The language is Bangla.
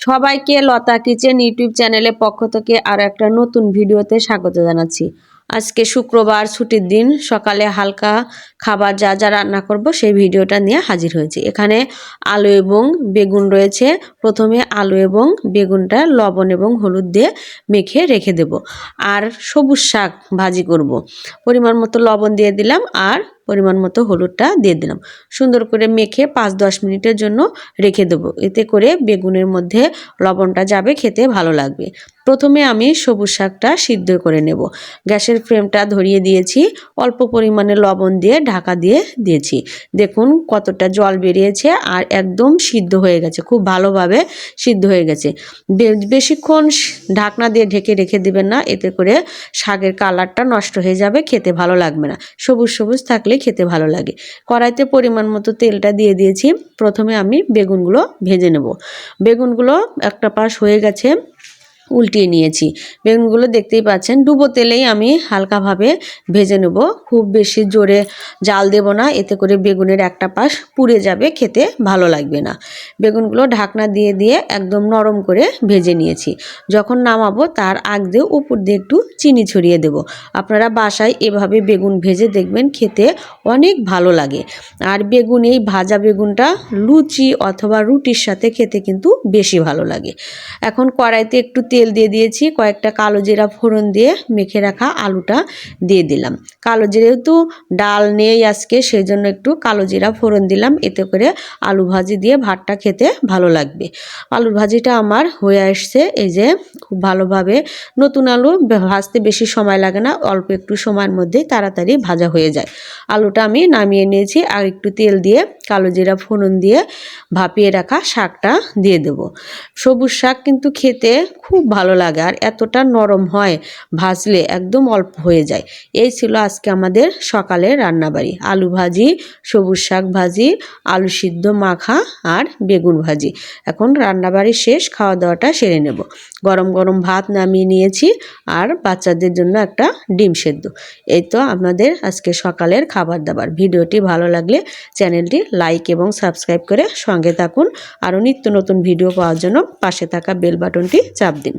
সবাইকে লতা কিচেন ইউটিউব চ্যানেলের পক্ষ থেকে আরও একটা নতুন ভিডিওতে স্বাগত জানাচ্ছি। আজকে শুক্রবার ছুটির দিন, সকালে হালকা খাবার যা যা রান্না করব সেই ভিডিওটা নিয়ে হাজির হয়েছি। এখানে আলু এবং বেগুন রয়েছে। প্রথমে আলু এবং বেগুনটা লবণ এবং হলুদ দিয়ে মেখে রেখে দেব। আর সবুজ শাক ভাজি করব। পরিমাণ মতো লবণ দিয়ে দিলাম আর পরিমাণ মতো হলুদটা দিয়ে দিলাম। সুন্দর করে মেখে পাঁচ দশ মিনিটের জন্য রেখে দেবো। এতে করে বেগুনের মধ্যে লবণটা যাবে, খেতে ভালো লাগবে। প্রথমে আমি সবুজ শাকটা সিদ্ধ করে নেব। গ্যাসের ফ্লেমটা ধরিয়ে দিয়েছি। অল্প পরিমাণে লবণ দিয়ে ঢাকা দিয়ে দিয়েছি। দেখুন কতটা জল বেরিয়েছে আর একদম সিদ্ধ হয়ে গেছে, খুব ভালোভাবে সিদ্ধ হয়ে গেছে। বেশিক্ষণ ঢাকনা দিয়ে ঢেকে রেখে দিবেন না, এতে করে শাকের কালারটা নষ্ট হয়ে যাবে, খেতে ভালো লাগবে না। সবুজ সবুজ থাকলে খেতে ভালো লাগে। কড়াইতে পরিমাণ মতো তেলটা দিয়ে দিয়েছি। প্রথমে আমি বেগুনগুলো ভেজে নেব। বেগুনগুলো একটা পাশ হয়ে গেছে। উল্টিয়ে নিয়েছি। বেগুনগুলো দেখতেই পাচ্ছেন, ডুবো তেলেই আমি হালকাভাবে ভেজে নেব। খুব বেশি জোরে জাল দেব না, এতে করে বেগুনের একটা পাশ পুড়ে যাবে, খেতে ভালো লাগবে না। বেগুনগুলো ঢাকনা দিয়ে দিয়ে একদম নরম করে ভেজে নিয়েছি। যখন নামাবো, তার আগ দিয়ে উপর দিয়ে একটু চিনি ছড়িয়ে দেব। আপনারা বাসায় এভাবে বেগুন ভেজে দেখবেন, খেতে অনেক ভালো লাগে। আর বেগুন, এই ভাজা বেগুনটা লুচি অথবা রুটির সাথে খেতে কিন্তু বেশি ভালো লাগে। এখন কড়াইতে একটু তেল দিয়ে দিয়েছি, কয়েকটা কালো জিরা ফোড়ন দিয়ে মেখে রাখা আলুটা দিয়ে দিলাম। কালো যেহেতু ডাল নেই আজকে সেই জন্য একটু কালো জিরা ফোড়ন দিলাম, এতে করে আলু ভাজি দিয়ে ভাতটা খেতে ভালো লাগবে। আলুর ভাজিটা আমার হয়ে আসছে, এই যে খুব ভালোভাবে নতুন আলু ভাজতে বেশি সময় লাগে না, অল্প একটু সময়ের মধ্যেই তাড়াতাড়ি ভাজা হয়ে যায়। আলুটা আমি নামিয়ে নিয়েছি, আর একটু তেল দিয়ে কালো জিরা ফোড়ন দিয়ে ভাপিয়ে রাখা শাকটা দিয়ে দেব। সবুজ শাক কিন্তু খেতে খুব ভালো লাগে আর এতটা নরম হয়, ভাজলে একদম অল্প হয়ে যায়। এই ছিল আজকে আমাদের সকালের রান্নাবাড়ি। আলু ভাজি, সবুজ শাক ভাজি, আলু সিদ্ধ, মাখা আর বেগুন ভাজি। এখন রান্নাবাড়ি শেষ, খাওয়া দাওয়াটা সেরে নেব। গরম গরম ভাত নামিয়ে নিয়েছি আর বাচ্চাদের জন্য একটা ডিম সেদ্ধ। এই তো আমাদের আজকে সকালের খাবার দাবার। ভিডিওটি ভালো লাগলে চ্যানেলটি লাইক এবং সাবস্ক্রাইব করে সঙ্গে থাকুন। আরও নিত্য নতুন ভিডিও পাওয়ার জন্য পাশে থাকা বেল বাটনটি চাপ দিন।